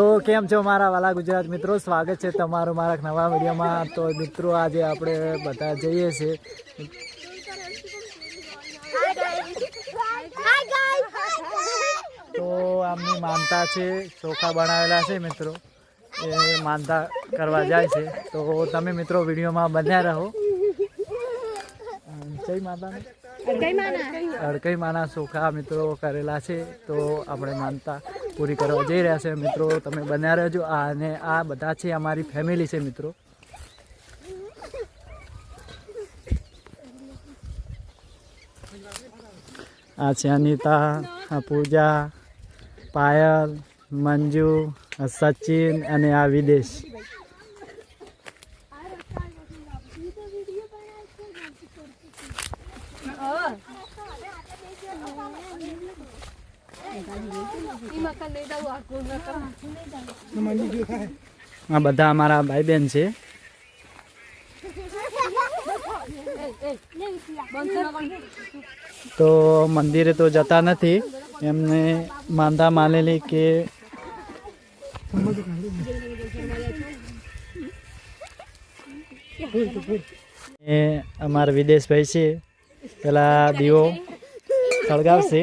કેમ છો મારા વાલા ગુજરાત મિત્રો? સ્વાગત છે તમારું મારા નવા વિડીયોમાં. તો મિત્રો આજે આપણે બધા જઈએ છીએ. તો આમની માનતા છે ચોખા બનાવેલા છે મિત્રો. એ માનતા કરવા જાય છે. તો તમે મિત્રો વિડીયોમાં બન્યા રહો. જય માતા. અડકઈ માના ચોખા મિત્રો કરેલા છે. તો આપણે માનતા પૂરી કરવા જઈ રહ્યા છે મિત્રો. તમે બન્યા રહેજો. આ અને આ બધા છે અમારી ફેમિલી છે મિત્રો. આ છે અનિતા, આ પૂજા, પાયલ, મંજુ સચિન અને આ વિદેશ. આ બધા અમારા ભાઈ બહેન છે. તો મંદિરે તો જતા નથી. એમને માંદા માનેલી કે એ અમારા વિદેશભાઈ છે. પેલા દીવો સળગાવશે.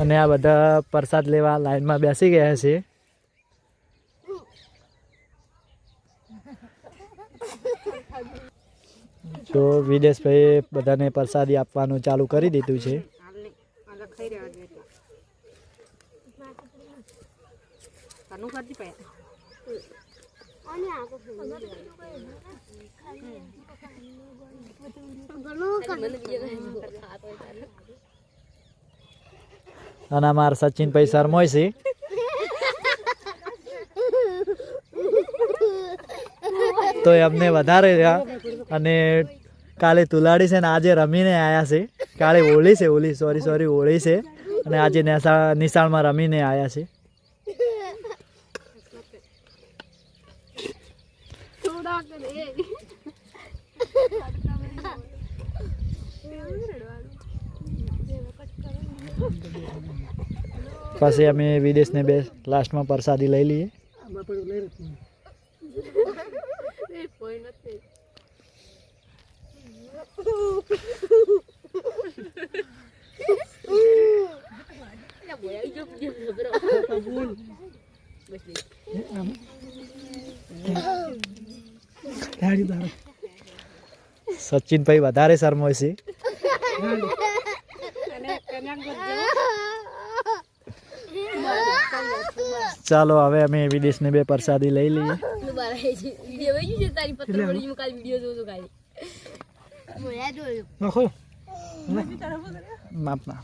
અને આ બધા પ્રસાદ લેવા લાઈનમાં બેસી ગયા છે તો વિદેશભાઈએ બધાને પ્રસાદી આપવાનું ચાલુ કરી દીધું છે. અને અમારા સચિનભાઈ શરમોય છે. તો અમને વધારે રહ્યા. અને કાલે તુલાડી છે ને આજે રમીને આવ્યા છે. કાલે હોળી છે, હોળી સોરી સોરી હોળી છે. અને આજે નેસા નિશાળમાં રમીને આવ્યા છે. પછી અમે વિદેશને બે લાસ્ટમાં પ્રસાદી લઈ લઈએ. સચિનભાઈ વધારે શરમો છે. ચાલો હવે અમે વિદેશની બે પરસાદી લઈ લઈએ. માપના